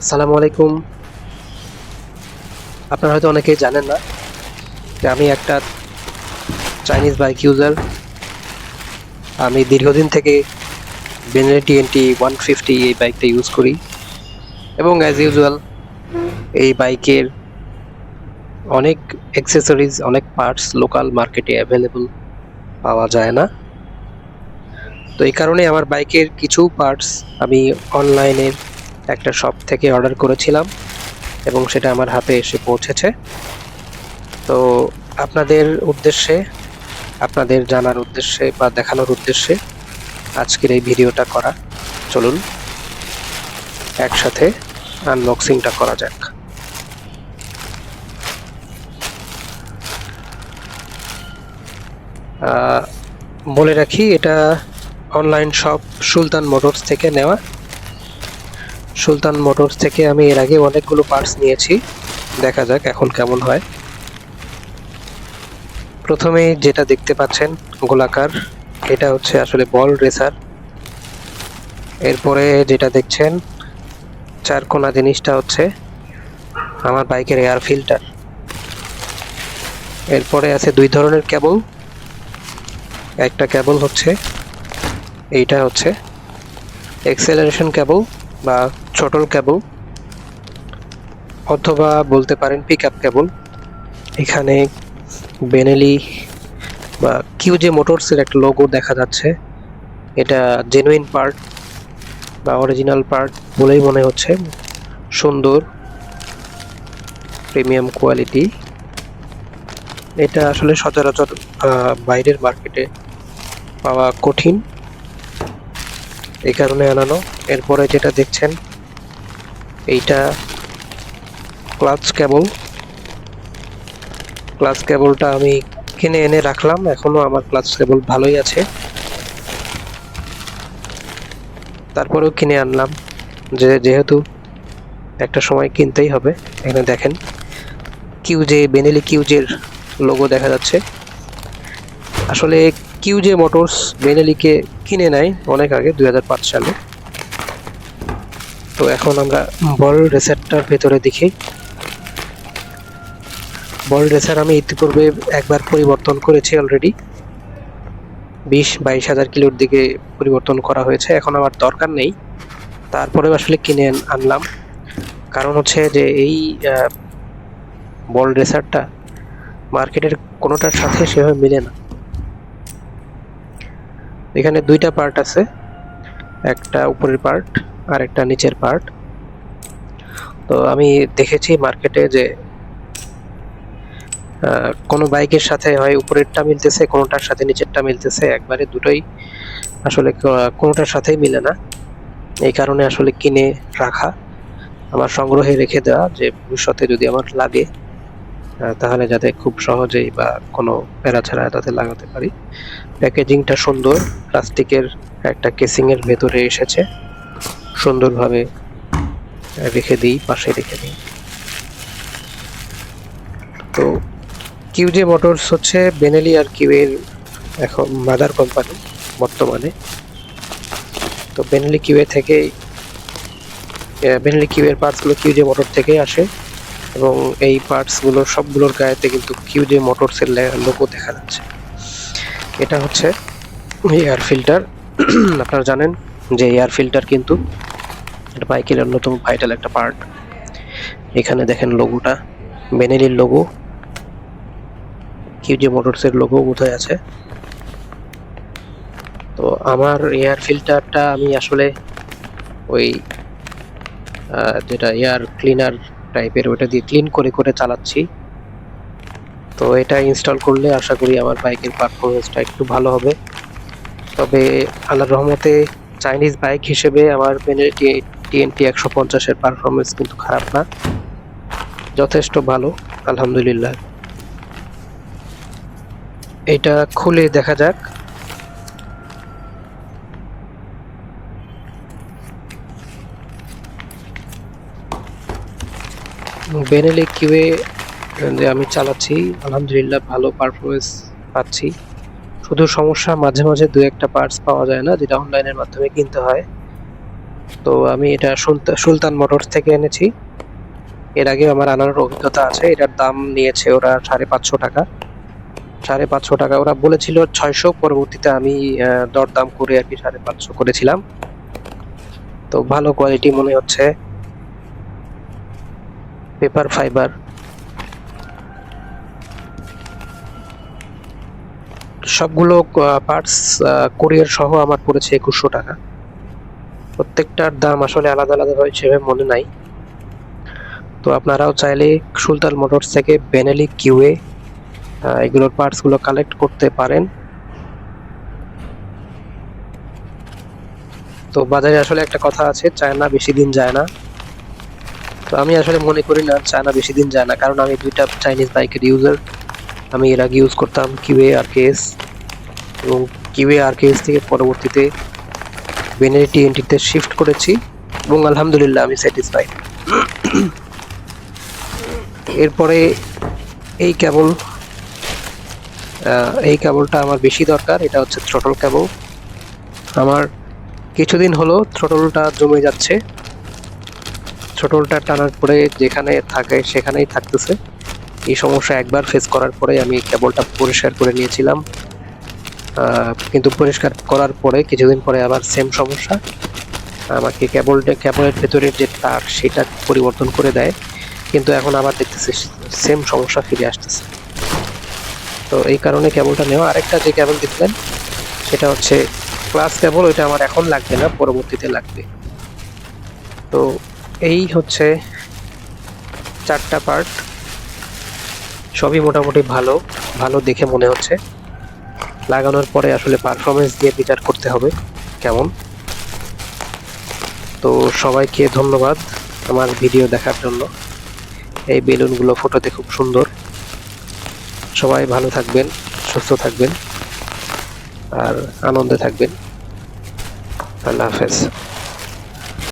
আসসালামু আলাইকুম। আপনারা হয়তো অনেকেই জানেন না যে আমি একটা চাইনিজ বাইক ইউজার আমি দীর্ঘদিন থেকে বেনেলি টিএনটি ওয়ান ফিফটি এই বাইকটা ইউজ করি। এবং অ্যাজ ইউজুয়াল এই বাইকের অনেক অ্যাক্সেসরিজ অনেক পার্টস লোকাল মার্কেটে অ্যাভেলেবল পাওয়া যায় না। তো এই কারণে আমার বাইকের কিছু পার্টস আমি অনলাইনের একটা শপ থেকে অর্ডার করেছিলাম এবং সেটা আমার হাতে এসে পৌঁছেছে। তো আপনাদের উদ্দেশ্যে, আপনাদের জানার উদ্দেশ্যে বা দেখানোর উদ্দেশ্যে আজকের এই ভিডিওটা করা। চলুন, একসাথে আনবক্সিংটা করা যাক। বলে রাখি, এটা অনলাইন শপ সুলতান মোটরস থেকে নেওয়া। সুলতান মোটরস থেকে আমি এর আগে অনেকগুলো পার্টস নিয়েছি। দেখা যাক এখন কেমন হয়। প্রথমে যেটা দেখতে পাচ্ছেন গোলাকার, এটা হচ্ছে আসলে বল রেসার এরপরে যেটা দেখছেন, চার কোনা জিনিসটা হচ্ছে আমার বাইকের এয়ার ফিল্টার এরপরে আছে দুই ধরনের কেবল একটা কেবল হচ্ছে, এইটা হচ্ছে এক্সেলারেশন কেবল বা ছোটল কেবল, অথবা বলতে পারেন পিক আপ কেবল। এখানে বেনেলি বা কিউ কিউজে মোটরসের একটা লোগো দেখা যাচ্ছে। এটা জেনুইন পার্ট বা অরিজিনাল পার্ট বলেই মনে হচ্ছে। সুন্দর প্রিমিয়াম কোয়ালিটি এটা আসলে সচরাচর বাইরের মার্কেটে পাওয়া কঠিন। এই কারণে আনানো। এরপরে যেটা দেখছেন, এইটা ক্লাচ কেবল। ক্লাচ কেবলটা আমি কিনে এনে রাখলাম, এখনও আমার ক্লাচ কেবল ভালোই আছে। তারপরেও কিনে আনলাম, যে যেহেতু একটা সময় কিনতেই হবে, এখানে দেখেন। কিউজে বেনেলি কিউজের লোগো দেখা যাচ্ছে। আসলে কিউজে মোটরস বেনেলিকে কিনে নেয় অনেক আগে দু হাজার পাঁচ সালে। তো এখন আমরা বল রেসারটার ভেতরে দেখি। বল রেসার আমি ইতিপূর্বে একবার পরিবর্তন করেছি অলরেডি বিশ, বাইশ হাজার কিলোর দিকে পরিবর্তন করা হয়েছে, এখন আমার দরকার নেই। তারপরেও আসলে কিনে আনলাম। কারণ হচ্ছে যে এই বল রেসারটা মার্কেটের কোনোটার সাথে সেভাবে মিলে না। এখানে দুইটা পার্ট আছে। একটা উপরের পার্ট আর একটা নিচের পার্ট তো আমি দেখেছি মার্কেটে যে কোনো বাইকের সাথে হয়, উপরেরটা মিলতেছে, কোনোটার সাথে নিচেরটা মিলতেছে, একবারে দুটোই আসলে কোনোটার সাথেই মিলে না। এই কারণে আসলে কিনে রাখা। আমার সংগ্রহে রেখে দেওয়া, যে ভবিষ্যতে যদি আমার লাগে তাহলে যাতে খুব সহজেই বা কোনো প্যারা ছাড়া তাতে লাগাতে পারি। প্যাকেজিংটা সুন্দর, প্লাস্টিকের একটা কেসিংয়ের ভেতরে এসেছে। সুন্দরভাবে রেখে দিই, পাশে রেখে দিই। তো কিউজে মোটরস হচ্ছে বেনেলি আর কিউয়ের এখন মাদার কোম্পানি বর্তমানে। তো বেনেলি কিউয়ে থেকে বেনেলি কিউয়ের পার্টসগুলো কিউজে মোটর থেকে আসে। এবং এই পার্টসগুলো সবগুলোর গায়েতে কিন্তু কিউজে মোটরসের লোগো দেখা যাচ্ছে। এটা হচ্ছে এয়ার ফিল্টার আপনারা জানেন যে এয়ার ফিল্টার কিন্তু এটা বাইকের অন্যতম ভাইটাল একটা পার্ট এখানে দেখেন লোগোটা বেনেলির লোগো কিউজি মোটরসের লোগো বোধহয় আছে। তো আমার এয়ার ফিল্টারটা আমি আসলে ওই যেটা এয়ার ক্লিনার টাইপের ওটা দিয়ে ক্লিন করে করে চালাচ্ছি। তো এটা ইনস্টল করলে আশা করি আমার বাইকের পারফরমেন্সটা একটু ভালো হবে। তবে আল্লাহর রহমতে চাইনিজ বাইক হিসেবে আমার টিএনটি একশো পঞ্চাশের পারফরমেন্স কিন্তু খারাপ না। যথেষ্ট ভালো, আলহামদুলিল্লাহ। এটা খুলে দেখা যাক। বেনেলি কিউয়ে যে আমি চালাচ্ছি। আলহামদুলিল্লাহ, ভালো পারফরমেন্স পাচ্ছি। শুধু সমস্যা, মাঝে মাঝে দু একটা পার্টস পাওয়া যায় না, যেটা অনলাইনের মাধ্যমে কিনতে হয়। তো আমি এটা সুলতা- সুলতান মোটরস থেকে এনেছি। এর আগে আমার আনার অভিজ্ঞতা আছে, এটার দাম নিয়েছে ওরা সাড়ে পাঁচশো টাকা। সাড়ে পাঁচশো টাকা, ওরা বলেছিল ছয়শো, পরবর্তীতে আমি দরদাম করে আর কি সাড়ে পাঁচশো করেছিলাম। তো ভালো কোয়ালিটি মনে হচ্ছে। Paper fibre. সবগুলো পার্টস কোরিয়ার সহ আমার পড়েছে একুশশো টাকা। প্রত্যেকটার দাম আসলে আলাদা আলাদা হয়েছে মনে নাই। তো আপনারাও চাইলে সুলতান মোটরস থেকে বেনেলি কিউএ এগুলোর পার্টসগুলো কালেক্ট করতে পারেন। তো বাজারে আসলে একটা কথা আছে, চায়না বেশি দিন যায় না। আমি আসলে মনে করি না চায়না বেশি দিন যায় না, কারণ আমি দুইটা চাইনিজ বাইকের ইউজার আমি এর আগে ইউজ করতাম কিউএ আর কেএস এবং কিউএ আর কেএস থেকে পরবর্তীতে বেনেলি টিএনটিতে শিফট করেছি এবং আলহামদুলিল্লাহ আমি স্যাটিসফাইড এরপরে এই কেবল এই কেবলটা আমার বেশি দরকার, এটা হচ্ছে থ্রটল কেবল আমার কিছুদিন হলো থ্রটলটা জমে যাচ্ছে। থ্রটলটা টানার পরে যেখানে থাকে, সেখানেই থাকতেছে। এই সমস্যা একবার ফেস করার পরে আমি কেবলটা পরিষ্কার করে নিয়েছিলাম। কিন্তু পরিষ্কার করার পরে কিছুদিন পরে আবার সেম সমস্যা। আমাকে কেবলটা কেবলের ভেতরের যে তার, সেটা পরিবর্তন করে দেয়। কিন্তু এখন আবার দেখতেছি সেম সমস্যা ফিরে আসতেছে। তো এই কারণে কেবলটা নেওয়া। আরেকটা যে কেবল দেখলেন সেটা হচ্ছে ক্লাস কেবল ওইটা আমার এখন লাগবে না, পরবর্তীতে লাগবে। তো এই হচ্ছে চারটা পার্ট সবই মোটামুটি ভালো ভালো দেখে মনে হচ্ছে। লাগানোর পরে আসলে পারফরমেন্স দিয়ে বিচার করতে হবে, কেমন? তো সবাইকে ধন্যবাদ আমার ভিডিও দেখার জন্য। এই বেলুনগুলো ফটোতে খুব সুন্দর। সবাই ভালো থাকবেন, সুস্থ থাকবেন, আর আনন্দে থাকবেন। আল্লাহ হাফেজ।